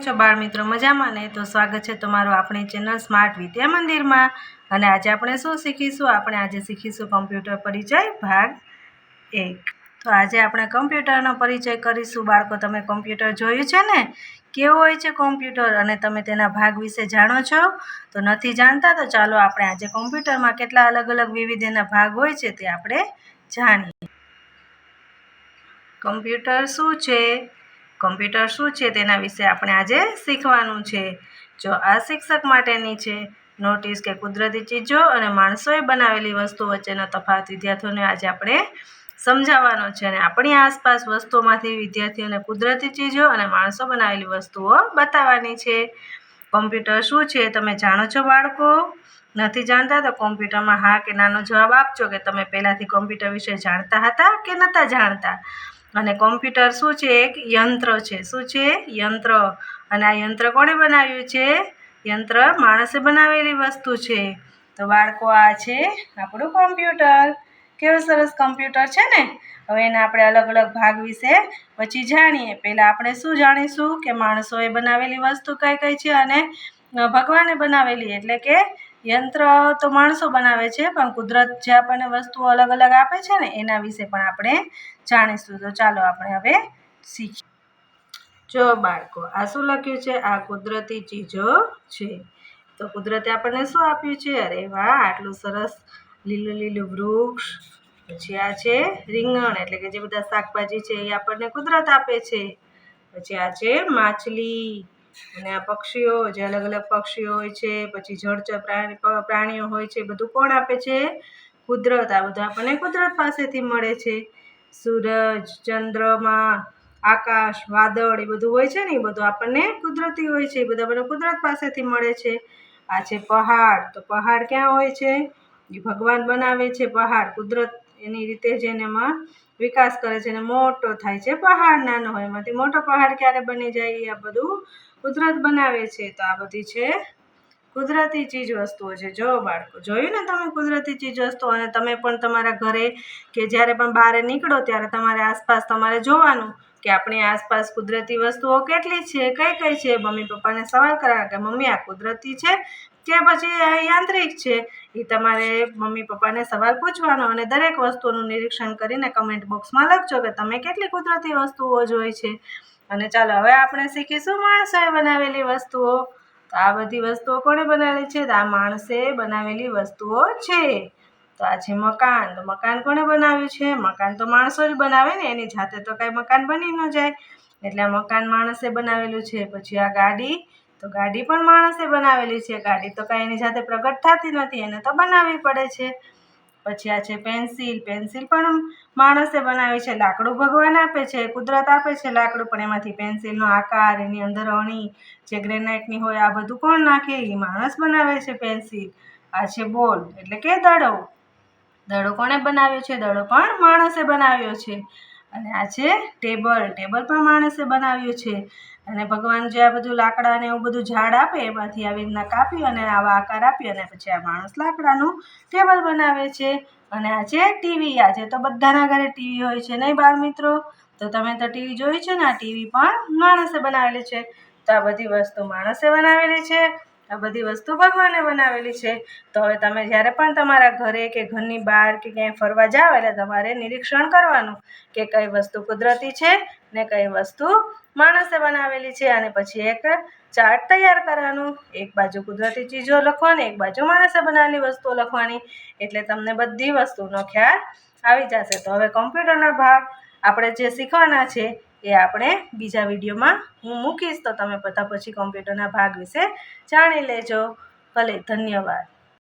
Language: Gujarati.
છો બાળ મિત્રો મજામાં ને? તો સ્વાગત છે તમારું આપણી ચેનલ સ્માર્ટ વિદ્યા મંદિરમાં. અને આજે આપણે શું શીખીશું? આપણે આજે શીખીશું કમ્પ્યુટર પરિચય ભાગ એક. તો આજે આપણે કમ્પ્યુટરનો પરિચય કરીશું. બાળકો, તમે કમ્પ્યુટર જોયું છે ને? કેવું હોય છે કોમ્પ્યુટર? અને તમે તેના ભાગ વિશે જાણો છો? તો નથી જાણતા તો ચાલો આપણે આજે કોમ્પ્યુટરમાં કેટલા અલગ અલગ વિવિધ એના ભાગ હોય છે તે આપણે જાણીએ. કમ્પ્યુટર શું છે? કમ્પ્યુટર શું છે તેના વિશે આપણે આજે શીખવાનું છે. જો આ શિક્ષક માટેની છે, નોટિસ કે કુદરતી ચીજો અને માણસોએ બનાવેલી વસ્તુ વચ્ચેનો તફાવત વિદ્યાર્થીઓને આજે આપણે સમજાવવાનો છે અને આપણી આસપાસ વસ્તુઓમાંથી વિદ્યાર્થીઓને કુદરતી ચીજો અને માણસો બનાવેલી વસ્તુઓ બતાવવાની છે. કોમ્પ્યુટર શું છે તમે જાણો છો બાળકો? નથી જાણતા તો કોમ્પ્યુટરમાં હા કે નાનો જવાબ આપજો કે તમે પહેલાંથી કોમ્પ્યુટર વિશે જાણતા હતા કે નહોતા જાણતા? અને કોમ્પ્યુટર શું છે? એક યંત્ર છે. શું છે? યંત્ર. અને આ યંત્ર કોણે બનાવ્યું છે? યંત્ર માણસે બનાવેલી વસ્તુ છે. તો બાળકો, આ છે આપણું કોમ્પ્યુટર. કેવું સરસ કોમ્પ્યુટર છે ને? હવે એના આપણે અલગ અલગ ભાગ વિશે પછી જાણીએ. પહેલાં આપણે શું જાણીશું? કે માણસોએ બનાવેલી વસ્તુ કઈ કઈ છે અને ભગવાને બનાવેલી. એટલે કે યંત્ર તો માણસો બનાવે છે, પણ કુદરત જે આપણને વસ્તુઓ અલગ અલગ આપે છે ને, એના વિશે પણ આપણે જાણીશું. તો ચાલો આપણે હવે શીખીએ. જો બાળકો આ શું લખ્યું છે, આ કુદરતી ચીજો છે. તો કુદરતે આપણને શું આપ્યું છે? અરે વાહ, આટલું સરસ લીલું લીલું વૃક્ષ, પછી આ છે રીંગણ, એટલે કે જે બધા શાકભાજી છે એ આપણને કુદરત આપે છે. પછી આ છે માછલી. અને આ પક્ષીઓ જે અલગ અલગ પક્ષીઓ હોય છે, પછી જળચર પ્રાણી પ્રાણીઓ હોય છે બધું કોણ આપે છે? કુદરત. આ બધું આપણને કુદરત પાસેથી મળે છે. સૂરજ, ચંદ્રમા, આકાશ, વાદળ એ બધું હોય છે ને, એ બધું આપણને કુદરતી હોય છે. એ બધું આપણને કુદરત પાસેથી મળે છે. આ છે પહાડ. તો પહાડ ક્યાં હોય છે? એ ભગવાન બનાવે છે પહાડ. કુદરત એની રીતે જ એનામાં વિકાસ કરે છે અને મોટો થાય છે. પહાડ નાનો હોય એમાંથી મોટો પહાડ ક્યારે બની જાય એ આ બધું કુદરત બનાવે છે. તો આ બધી છે કુદરતી ચીજ વસ્તુઓ છે. જો બાળકો, જોયું ને તમે કુદરતી ચીજ વસ્તુઓ? અને તમે પણ તમારા ઘરે કે જ્યારે પણ બહાર નીકળો ત્યારે તમારે આસપાસ તમારે જોવાનું કે આપણી આસપાસ કુદરતી વસ્તુઓ કેટલી છે, કઈ કઈ છે? મમ્મી પપ્પાને સવાલ કરાવે કે મમ્મી આ કુદરતી છે? કે પછી યાંત્રિક છે એ તમારે મમ્મી પપ્પાને સવાલ પૂછવાનો અને દરેક વસ્તુનું નિરીક્ષણ કરીને કમેન્ટ બોક્સમાં લખજો કે તમે કેટલી કુદરતી વસ્તુઓ જોઈ છે. અને ચાલો, હવે આપણે શીખીશું માણસોએ બનાવેલી વસ્તુઓ. તો આ બધી વસ્તુઓ કોણે બનાવેલી છે? તો આ માણસે બનાવેલી વસ્તુઓ છે. તો આ છે મકાન. તો મકાન કોણે બનાવ્યું છે? મકાન તો માણસો જ બનાવે ને, એની જાતે તો કાંઈ મકાન બની ન જાય. એટલે આ મકાન માણસે બનાવેલું છે. પછી આ ગાડી તો ગાડી પણ માણસે બનાવેલી છે. ગાડી તો કાંઈ એની જાતે પ્રગટ થતી નથી, એને તો બનાવવી પડે છે. પછી આ છે પેન્સિલ. પેન્સિલ પણ માણસે બનાવી છે. લાકડું ભગવાન આપે છે, કુદરત આપે છે લાકડું, પણ એમાંથી પેન્સિલનો આકાર, એની અંદર અણી જે ગ્રેનાઇટની હોય, આ બધું કોણ નાખે? એ માણસ બનાવે છે પેન્સિલ. આ છે બોલ, એટલે કે દડો. દડો કોણે બનાવ્યો છે? દડો પણ માણસે બનાવ્યો છે. અને આ છે ટેબલ. ટેબલ પણ માણસે બનાવ્યું છે. અને ભગવાન જે આ બધું લાકડા ને એવું બધું ઝાડ આપે, એમાંથી આવી રીતના કાપી અને આવા આકાર આપી અને પછી આ માણસ લાકડાનું ટેબલ બનાવે છે. અને આ છે ટીવી આજે તો બધાના ઘરે ટીવી હોય છે નહીં બાળ મિત્રો? તો તમે તો ટીવી જોઈ છે ને, આ ટીવી પણ માણસે બનાવેલી છે. તો આ બધી વસ્તુ માણસે બનાવેલી છે. આ બધી વસ્તુ ભગવાને બનાવેલી છે. તો હવે તમે જ્યારે પણ તમારા ઘરે કે ઘરની બહાર કે ક્યાંય ફરવા જાઓ એટલે તમારે નિરીક્ષણ કરવાનું કે કઈ વસ્તુ કુદરતી છે ને કઈ વસ્તુ માણસે બનાવેલી છે. અને પછી એક ચાર્ટ તૈયાર કરવાનું, એક બાજુ કુદરતી ચીજો લખવાની, એક બાજુ માણસે બનાવેલી વસ્તુઓ લખવાની, એટલે તમને બધી વસ્તુનો ખ્યાલ આવી જશે. તો હવે કોમ્પ્યુટરનો ભાગ આપણે જે શીખવાના છે એ આપણે બીજા વિડીયોમાં હું મૂકીશ. તો તમે બધા પછી કોમ્પ્યુટરના ભાગ વિશે જાણી લેજો. ભલે, ધન્યવાદ.